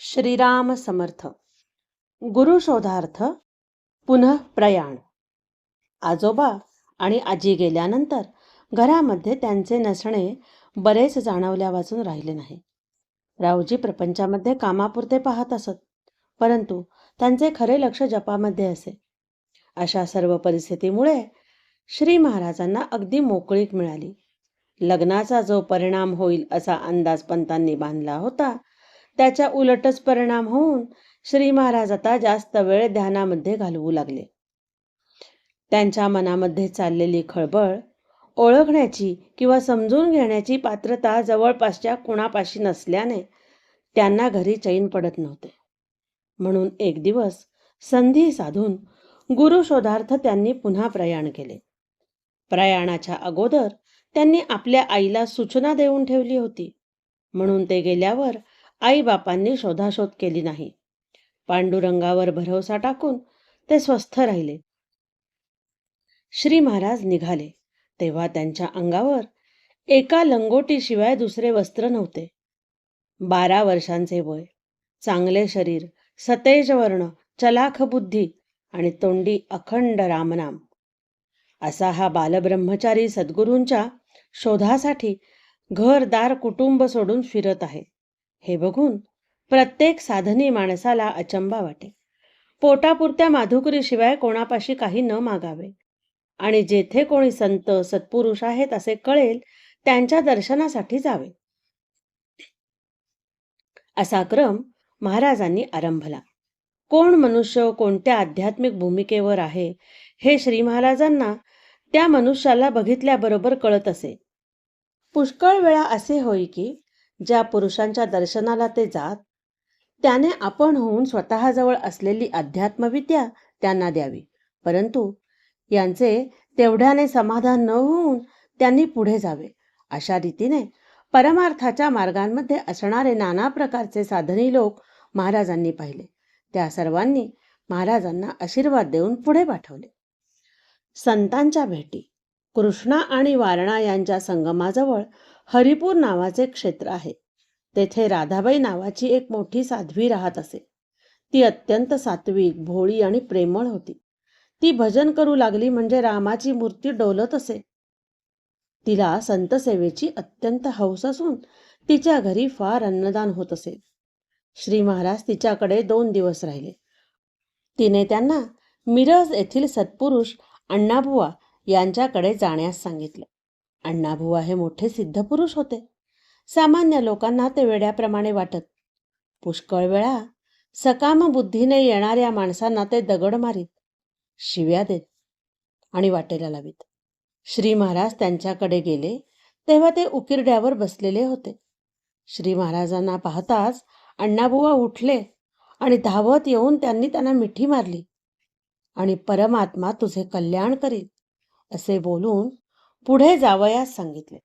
श्रीराम समर्थ. गुरुशोधार्थ पुनः प्रयाण. आजोबा आणि आजी गेल्यानंतर घरामध्ये त्यांचे नसणे बरेच जाणवल्या वाचून राहिले नाही. रावजी प्रपंचामध्ये कामापुरते पाहत असत परंतु त्यांचे खरे लक्ष जपामध्ये असे. अशा सर्व परिस्थितीमुळे श्री महाराजांना अगदी मोकळीक मिळाली. लग्नाचा जो परिणाम होईल असा अंदाज पंतांनी बांधला होता त्याच्या उलटच परिणाम होऊन श्री महाराज आता जास्त वेळ ध्यानामध्ये घालवू लागले. त्यांच्या मनामध्ये चाललेली खळबळ ओळखण्याची किंवा समजून घेण्याची पात्रता जवळपासच्या कुणापाशी नसल्याने त्यांना घरी चैन पडत नव्हते. म्हणून एक दिवस संधी साधून गुरु शोधार्थ त्यांनी पुन्हा प्रयाण केले. प्रयाणाच्या अगोदर त्यांनी आपल्या आईला सूचना देऊन ठेवली होती. म्हणून ते गेल्यावर आईबापांनी शोधाशोध केली नाही. पांडुरंगावर भरवसा टाकून ते स्वस्थ राहिले. श्री महाराज निघाले. तेव्हा त्यांच्या अंगावर एका लंगोटीशिवाय दुसरे वस्त्र नव्हते. बारा वर्षांचे वय चांगले शरीर सतेज वर्ण चलाख बुद्धी आणि तोंडी अखंड रामनाम. असा हा बालब्रह्मचारी सद्गुरूंच्या शोधासाठी घरदार कुटुंब सोडून फिरत आहे. हे बघून प्रत्येक साधनी माणसाला अचंबा वाटे. पोटापुरत्या माधुकरीशिवाय कोणापाशी काही न मागावे. आणि जेथे कोणी संत सत्पुरुष आहेत असे कळेल त्यांच्या दर्शनासाठी जावे. असा क्रम महाराजांनी आरंभला. कोण मनुष्य कोणत्या आध्यात्मिक भूमिकेवर आहे हे श्री महाराजांना त्या मनुष्याला बघितल्याबरोबर कळत असे. पुष्कळ वेळा असे होई की ज्या पुरुषांच्या दर्शनाला ते जात त्याने आपण होऊन स्वतःजवळ असलेली अध्यात्मविद्या त्यांना द्यावी. परंतु यांचे तेवढ्याने समाधान न होऊन त्यांनी पुढे जावे. अशा रीतीने परमार्थाच्या मार्गांमध्ये असणारे नाना प्रकारचे साधनी लोक महाराजांनी पाहिले. त्या सर्वांनी महाराजांना आशीर्वाद देऊन पुढे पाठवले. संतांच्या भेटी कृष्णा आणि वारणा यांच्या संगमाजवळ हरिपूर नावाचे क्षेत्र आहे. तेथे राधाबाई नावाची एक मोठी साध्वी राहत असे. ती अत्यंत सात्विक भोळी आणि प्रेमळ होती. ती भजन करू लागली म्हणजे रामाची मूर्ती डोलत असे. तिला संतसेवेची अत्यंत हौस असून तिच्या घरी फार अन्नदान होत असे. श्री महाराज तिच्याकडे दोन दिवस राहिले. तिने त्यांना मिरज येथील सत्पुरुष अण्णाबुवा यांच्याकडे जाण्यास सांगितले. अण्णाबुवा हे मोठे सिद्धपुरुष होते. सामान्य लोकांना ते वेड्याप्रमाणे वाटत. पुष्कळ वेळा सकाम बुद्धीने येणाऱ्या माणसांना ते दगड मारीत शिव्या देत आणि वाटेला लावीत. श्री महाराज त्यांच्याकडे गेले तेव्हा ते उकिरड्यावर बसलेले होते. श्री महाराजांना पाहताच अण्णाबुवा उठले आणि धावत येऊन त्यांनी त्यांना मिठी मारली. आणि परमात्मा तुझे कल्याण करील असे बोलून पुढे जावयास सांगितले.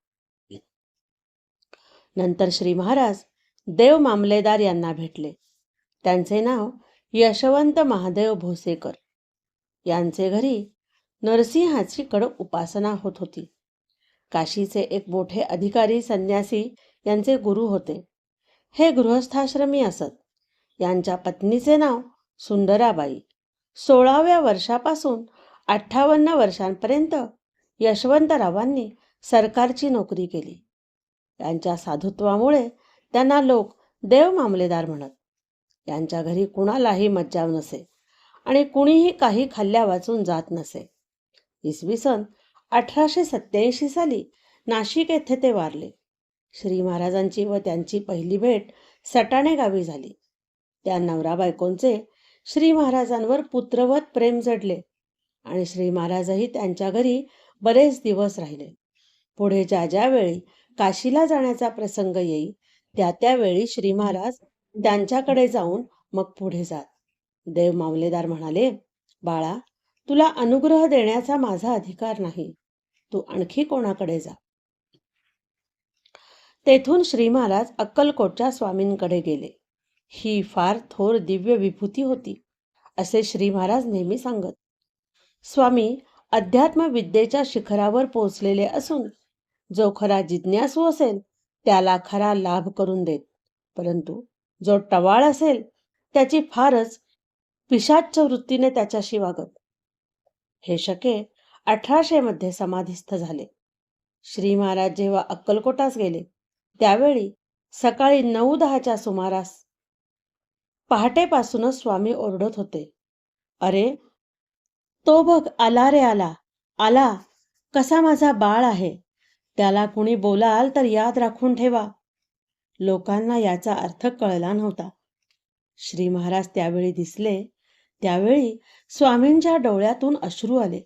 नंतर श्री महाराज देव मामलेदार यांना भेटले. त्यांचे नाव यशवंत महादेव भोसेकर. यांचे घरी नरसिंहाची कड उपासना होत होती. काशीचे एक मोठे अधिकारी संन्यासी यांचे गुरु होते. हे गृहस्थाश्रमी असत. यांच्या पत्नीचे नाव सुंदराबाई. सोळाव्या वर्षापासून अठ्ठावन्न वर्षांपर्यंत यशवंतरावांनी सरकारची नोकरी केली. यांच्या साधुत्वामुळे त्यांना लोक देव मामलेदार म्हणत. यांच्या घरी कुणालाही मज्जाव नसे आणि कुणीही काही खाल्ल्या वाचून जात नसे. इसवी सन अठराशे सत्याऐंशी साली नाशिक येथे ते वारले. श्री महाराजांची व त्यांची पहिली भेट सटाणे गावी झाली. त्या नवरा बायकोंचे श्री महाराजांवर पुत्रवत प्रेम जडले आणि श्री महाराजही त्यांच्या घरी बरेच दिवस राहिले. पुढे ज्या ज्या वेळी काशीला जाण्याचा प्रसंग येई त्या त्यावेळी श्री महाराज त्यांच्याकडे जाऊन मग पुढे जात. देव मावलेदार म्हणाले बाळा तुला अनुग्रह देण्याचा माझा अधिकार नाही. तू आणखी कोणाकडे जा? तेथून श्री महाराज अक्कलकोटच्या स्वामींकडे गेले. ही फार थोर दिव्य विभूती होती असे श्री महाराज नेहमी सांगत. स्वामी अध्यात्म विद्येच्या शिखरावर पोहोचलेले असून जो खरा जिज्ञासू असेल त्याला खरा लाभ करून देत. परंतु जो टवाळ असेल त्याची फारच पिशाच्च वृत्तीने त्याच्याशी वागत. हे शके अठराशे मध्ये समाधीस्थ झाले. श्री महाराज जेव्हा अक्कलकोटास गेले त्यावेळी सकाळी नऊ दहाच्या सुमारास पहाटेपासूनच स्वामी ओरडत होते. अरे तो बघ आला रे आला. आला. कसा माझा बाळ आहे. त्याला कुणी बोलाल तर याद राखून ठेवा. लोकांना याचा अर्थ कळला नव्हता. श्री महाराज त्यावेळी दिसले. त्यावेळी स्वामींच्या डोळ्यातून अश्रू आले.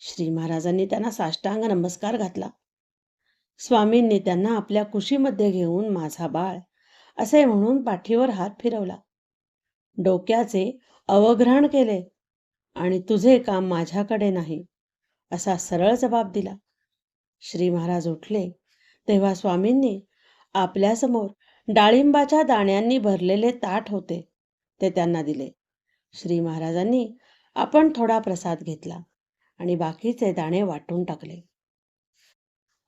श्री महाराजांनी त्यांना साष्टांग नमस्कार घातला. स्वामींनी त्यांना आपल्या कुशीमध्ये घेऊन माझा बाळ असे म्हणून पाठीवर हात फिरवला. डोक्याचे अवग्रहण केले. आणि तुझे काम माझ्याकडे नाही असा सरळ जबाब दिला. श्री महाराज उठले. तेव्हा स्वामींनी आपल्यासमोर डाळिंबाच्या दाण्यांनी भरलेले ताट होते ते त्यांना दिले. श्री महाराजांनी आपण थोडा प्रसाद घेतला आणि बाकीचे दाणे वाटून टाकले.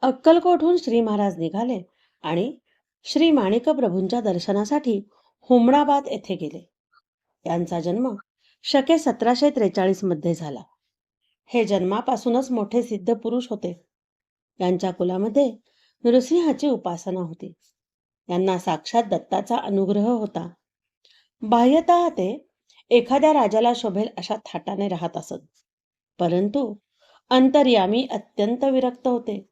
अक्कलकोटहून श्री महाराज निघाले आणि श्री माणिक प्रभूंच्या दर्शनासाठी हुमणाबाद येथे गेले. यांचा जन्म शके सतराशे त्रेचाळीसमध्ये झाला. हे जन्मापासूनच मोठे सिद्ध पुरुष होते. यांच्या कुलामध्ये नृसिंहाची उपासना होती. यांना साक्षात दत्ताचा अनुग्रह होता. बाह्यतः ते एखाद्या राजाला शोभेल अशा थाटाने राहत असत. परंतु अंतर्यामी अत्यंत विरक्त होते.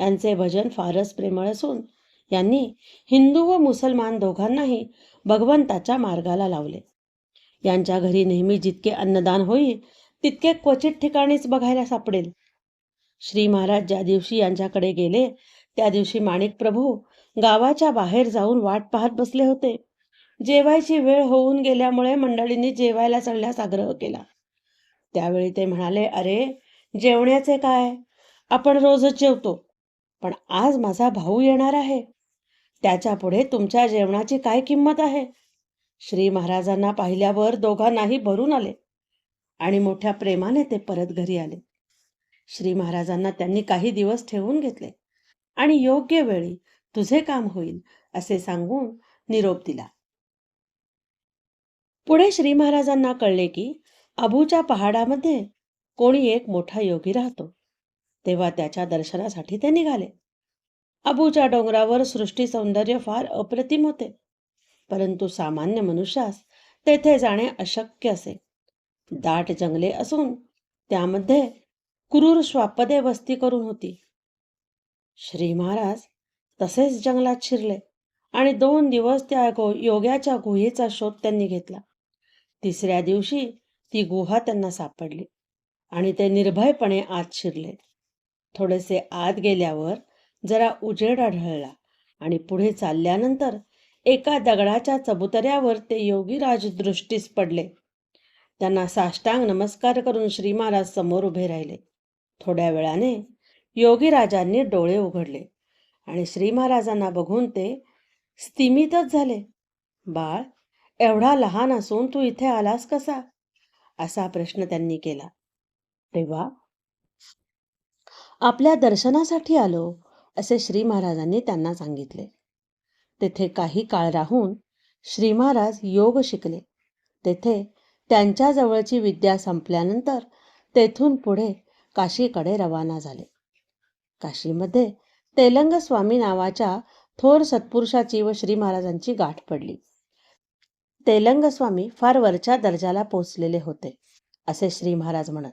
यांचे भजन फारच प्रेमळ असून यांनी हिंदू व मुसलमान दोघांनाही भगवंताच्या मार्गाला लावले. यांच्या घरी नेहमी जितके अन्नदान होईल तितके क्वचित ठिकाणीच बघायला सापडेल. श्री महाराज ज्या दिवशी यांच्याकडे गेले त्या दिवशी माणिक प्रभू गावाच्या बाहेर जाऊन वाट पाहत बसले होते. जेवायची वेळ होऊन गेल्यामुळे मंडळींनी जेवायला चढण्यास आग्रह केला. त्यावेळी ते म्हणाले अरे जेवण्याचे काय? आपण रोजच जेवतो पण आज माझा भाऊ येणार आहे. त्याच्या पुढे तुमच्या जेवणाची काय किंमत आहे? श्री महाराजांना पाहिल्यावर दोघांनाही भरून आले आणि मोठ्या प्रेमाने ते परत घरी आले. श्री महाराजांना त्यांनी काही दिवस ठेवून घेतले आणि योग्य वेळी तुझे काम होईल असे सांगून निरोप दिला. पुढे श्री महाराजांना कळले की अबूच्या पहाडामध्ये कोणी एक मोठा योगी राहतो. तेव्हा त्याच्या दर्शनासाठी ते निघाले. अबूच्या डोंगरावर सृष्टी सौंदर्य फार अप्रतिम होते. परंतु सामान्य मनुष्यास तेथे जाणे अशक्य असे. दाट जंगले असून त्यामध्ये क्रूर स्वापदे वस्ती करून होती. श्री महाराज तसेच जंगलात शिरले आणि दोन दिवस त्या गो योग्याच्या गुहेचा शोध त्यांनी घेतला. तिसऱ्या दिवशी ती गुहा त्यांना सापडली आणि ते निर्भयपणे आत शिरले. थोडेसे आत गेल्यावर जरा उजेड आढळला आणि पुढे चालल्यानंतर एका दगडाच्या चबुतऱ्यावर ते योगीराज दृष्टीस पडले. त्यांना साष्टांग नमस्कार करून श्री महाराज समोर उभे राहिले. थोड्या वेळाने योगीराजांनी डोळे उघडले आणि श्री महाराजांना बघून ते स्तिमितच झाले. बाळ एवढा लहान असून तू इथे आलास कसा? असा प्रश्न त्यांनी केला. तेव्हा आपल्या दर्शनासाठी आलो असे श्री महाराजांनी त्यांना सांगितले. तेथे काही काळ राहून श्री महाराज योग शिकले. तेथे त्यांच्या जवळची विद्या संपल्यानंतर तेथून पुढे काशीकडे रवाना झाले. काशीमध्ये तेलंग स्वामी नावाच्या थोर सत्पुरुषाची व श्री महाराजांची गाठ पडली. तेलंग स्वामी फार वरच्या दर्जाला पोचलेले होते असे श्री महाराज म्हणत.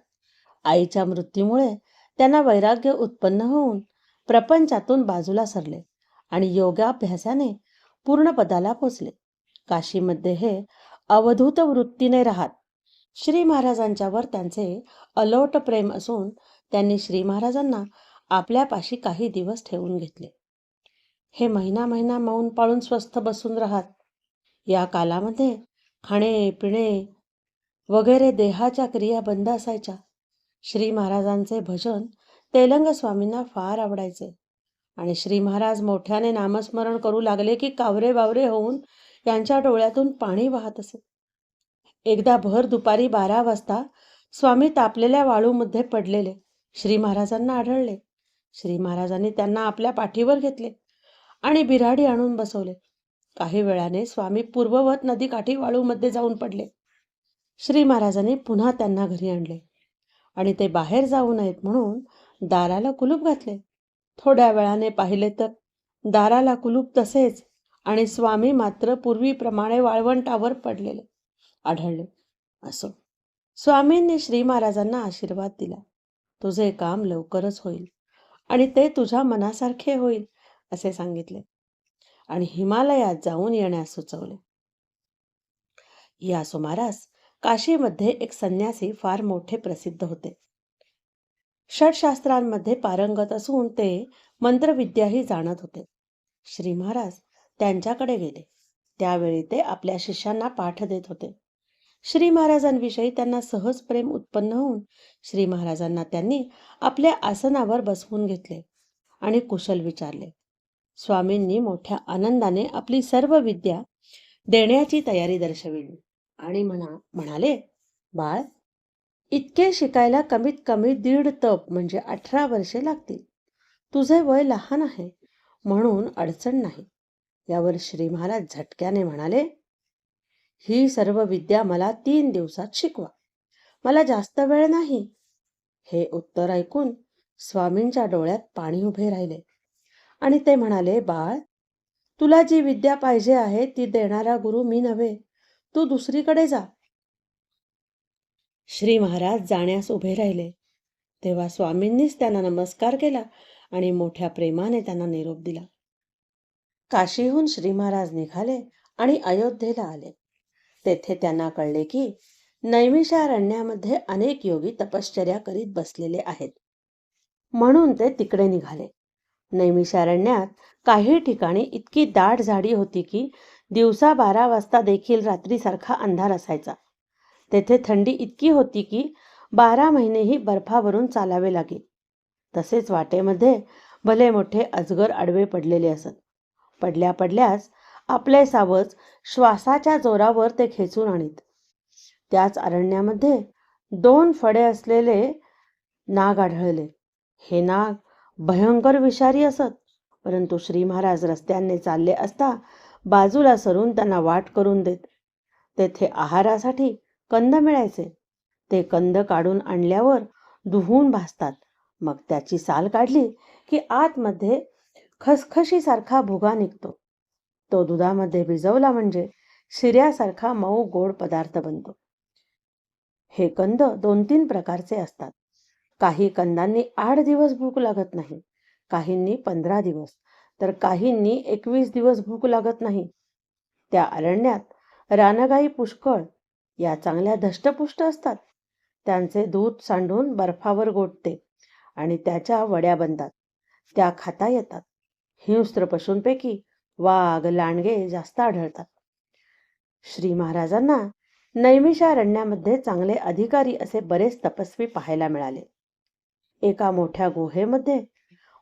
आईच्या मृत्यूमुळे त्यांना वैराग्य उत्पन्न होऊन प्रपंचातून बाजूला सरले. आणि योगाभ्यासाने पूर्ण पदाला पोचले. काशीमध्ये हे अवधूत वृत्तीने राहत. श्री महाराजांच्यावर त्यांचे अलोट प्रेम असून त्यांनी श्री महाराजांना आपल्यापाशी काही दिवस ठेवून घेतले. हे महिना महिना मौन पाळून स्वस्थ बसून राहत. या कालामध्ये खाणे पिणे वगैरे देहाच्या क्रिया बंद असायच्या. श्री महाराजांचे भजन तेलंग स्वामींना फार आवडायचे. आणि श्री महाराज मोठ्याने नामस्मरण करू लागले की कावरे बावरे होऊन यांच्या डोळ्यातून पाणी वाहत असे. एकदा भर दुपारी बारा वाजता स्वामी तापलेल्या वाळूमध्ये पडलेले. श्री महाराजांना आढळले. श्री महाराजांनी त्यांना आपल्या पाठीवर घेतले आणि बिराडी आणून बसवले. काही वेळाने स्वामी पूर्ववत नदीकाठी वाळूमध्ये जाऊन पडले. श्री महाराजांनी पुन्हा त्यांना घरी आणले आणि ते बाहेर जाऊ नयेत म्हणून दाराला कुलूप घातले. थोड्या वेळाने पाहिले तर दाराला कुलूप तसेच आणि स्वामी मात्र पूर्वीप्रमाणे वाळवंटावर पडलेले. आढळले. असो. स्वामींनी श्री महाराजांना आशीर्वाद दिला. तुझे काम लवकरच होईल आणि ते तुझ्या मनासारखे होईल असे सांगितले. आणि हिमालयात जाऊन येण्यास सुचवले. या सुमारास काशीमध्ये एक संन्यासी फार मोठे प्रसिद्ध होते. षटशास्त्रांमध्ये पारंगत असून ते मंत्रविद्याही जाणत होते. श्री महाराज त्यांच्याकडे गेले. त्यावेळी ते आपल्या शिष्यांना पाठ देत होते. श्री महाराजांविषयी त्यांना सहज प्रेम उत्पन्न होऊन श्री महाराजांना त्यांनी आपल्या आसनावर बसवून घेतले आणि कुशल विचारले. स्वामींनी मोठ्या आनंदाने आपली सर्व विद्या देण्याची तयारी दर्शविली आणि म्हणा म्हणाले बाळ इतके शिकायला कमीत कमी दीड तप म्हणजे अठरा वर्षे लागतील. तुझे वय लहान आहे म्हणून अडचण नाही. यावर श्री महाराज झटक्याने म्हणाले ही सर्व विद्या मला तीन दिवसात शिकवा. मला जास्त वेळ नाही. हे उत्तर ऐकून स्वामींच्या डोळ्यात पाणी उभे राहिले. आणि ते म्हणाले बाळ तुला जी विद्या पाहिजे आहे ती देणारा गुरु मी नव्हे. तू दुसरीकडे जा. श्री महाराज जाण्यास उभे राहिले. तेव्हा स्वामींनीच त्यांना नमस्कार केला आणि मोठ्या प्रेमाने त्यांना निरोप दिला. काशीहून श्री महाराज निघाले आणि अयोध्येला आले. तेथे त्यांना कळले की नैमिषारण्यामध्ये अनेक योगी तपश्चर्या करीत बसलेले आहेत. म्हणून ते तिकडे निघाले. नैमिषारण्यात काही ठिकाणी इतकी दाट झाडी होती की दिवसा बारा वाजता देखील रात्रीसारखा अंधार असायचा. तेथे थंडी इतकी होती की बारा महिनेही बर्फावरून चालावे लागे तसेच वाटेमध्ये भले मोठे अजगर आडवे पडलेले असत. पडल्या पडल्यास आपले सावज श्वासाच्या जोरावर ते खेचून आणीत. त्याच अरण्यामध्ये दोन फडे असलेले नाग आढळले. हे नाग भयंकर विषारी असत परंतु श्री महाराज रस्त्याने चालले असता बाजूला सरून त्यांना वाट करून देत. तेथे आहारासाठी कंद मिळायचे. ते कंद काढून आणल्यावर दुहून भासतात मग त्याची साल काढली की आतमध्ये खसखशीसारखा भुगा निघतो. तो दुधामध्ये भिजवला म्हणजे शिऱ्यासारखा मऊ गोड पदार्थ बनतो. हे कंद दोन तीन प्रकारचे असतात. काही कंदांनी आठ दिवस भूक लागत नाही काहींनी पंधरा दिवस तर काहींनी एकवीस दिवस भूक लागत नाही. त्या अरण्यात रानगाई पुष्कळ या चांगल्या धष्टपुष्ट असतात. त्यांचे दूध सांडून बर्फावर गोठते आणि त्याच्या वड्या बनतात. त्या खाता येतात. हिंस्त्र पशूंपैकी वाघ लांडगे जास्त आढळतात. श्री महाराजांना नैमिषारण्यामध्ये चांगले अधिकारी असे बरेच तपस्वी पाहायला मिळाले. एका मोठ्या गुहेमध्ये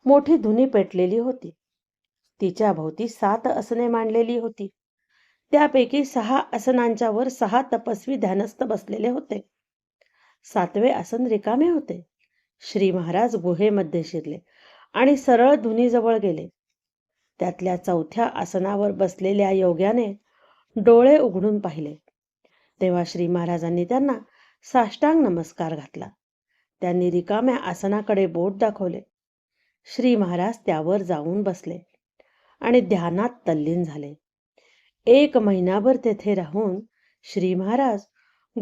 मोठी धुनी पेटलेली होती. तिच्या भोवती सात असने मांडलेली होती. त्यापैकी सहा आसनांच्या वर सहा तपस्वी ध्यानस्थ बसलेले होते. सातवे आसन रिकामे होते. श्री महाराज गुहेमध्ये शिरले आणि सरळ धुनीजवळ गेले. त्यातल्या चौथ्या आसनावर बसलेल्या योग्याने डोळे उघडून पाहिले. तेव्हा श्री महाराजांनी त्यांना साष्टांग नमस्कार घातला. त्यांनी रिकाम्या आसनाकडे बोट दाखवले. श्री महाराज त्यावर जाऊन बसले आणि ध्यानात तल्लीन झाले. एक महिनाभर तेथे राहून श्री महाराज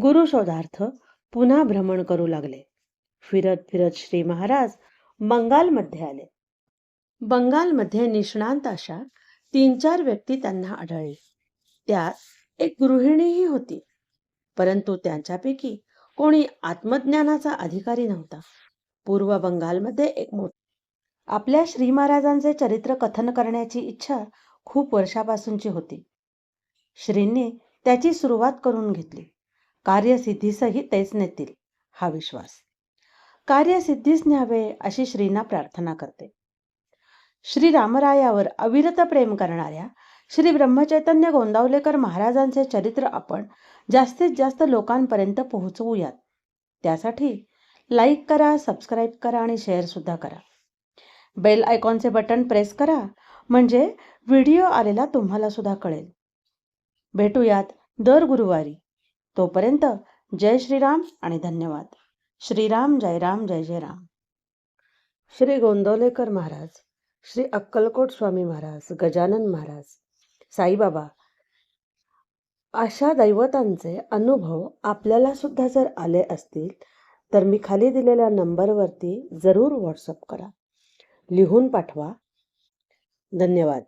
गुरुशोधार्थ पुन्हा भ्रमण करू लागले. फिरत फिरत श्री महाराज बंगालमध्ये आले. बंगालमध्ये निष्णांत अशा तीन चार व्यक्ती त्यांना आढळले. त्यात एक गृहिणीही होती. परंतु त्यांच्यापैकी कोणी आत्मज्ञानाचा अधिकारी नव्हता. पूर्व बंगालमध्ये एक मोठ आपल्या श्री महाराजांचे चरित्र कथन करण्याची इच्छा खूप वर्षापासूनची होती. श्रींनी त्याची सुरुवात करून घेतली. कार्यसिद्धीसही तेच नेतील हा विश्वास. कार्यसिद्धीस न्यावे अशी श्रींना प्रार्थना करते. श्री रामरायावर अविरत प्रेम करणाऱ्या श्री ब्रह्मचैतन्य गोंदावलेकर महाराजांचे चरित्र आपण जास्तीत जास्त लोकांपर्यंत पोहोचवूयात. त्यासाठी लाईक करा सबस्क्राईब करा आणि शेअर सुद्धा करा. बेल आयकॉनचे बटन प्रेस करा. म्हणजे व्हिडिओ आलेला तुम्हाला सुद्धा कळेल. भेटूयात दर गुरुवारी. तोपर्यंत जय श्रीराम आणि धन्यवाद. श्रीराम जय राम जय जय राम. श्री गोंदवलेकर महाराज श्री अक्कलकोट स्वामी महाराज गजानन महाराज साईबाबा अशा दैवतांचे अनुभव आपल्याला सुद्धा जर आले असतील तर मी खाली दिलेल्या नंबरवरती जरूर व्हॉट्सअप करा. लिहून पाठवा. धन्यवाद.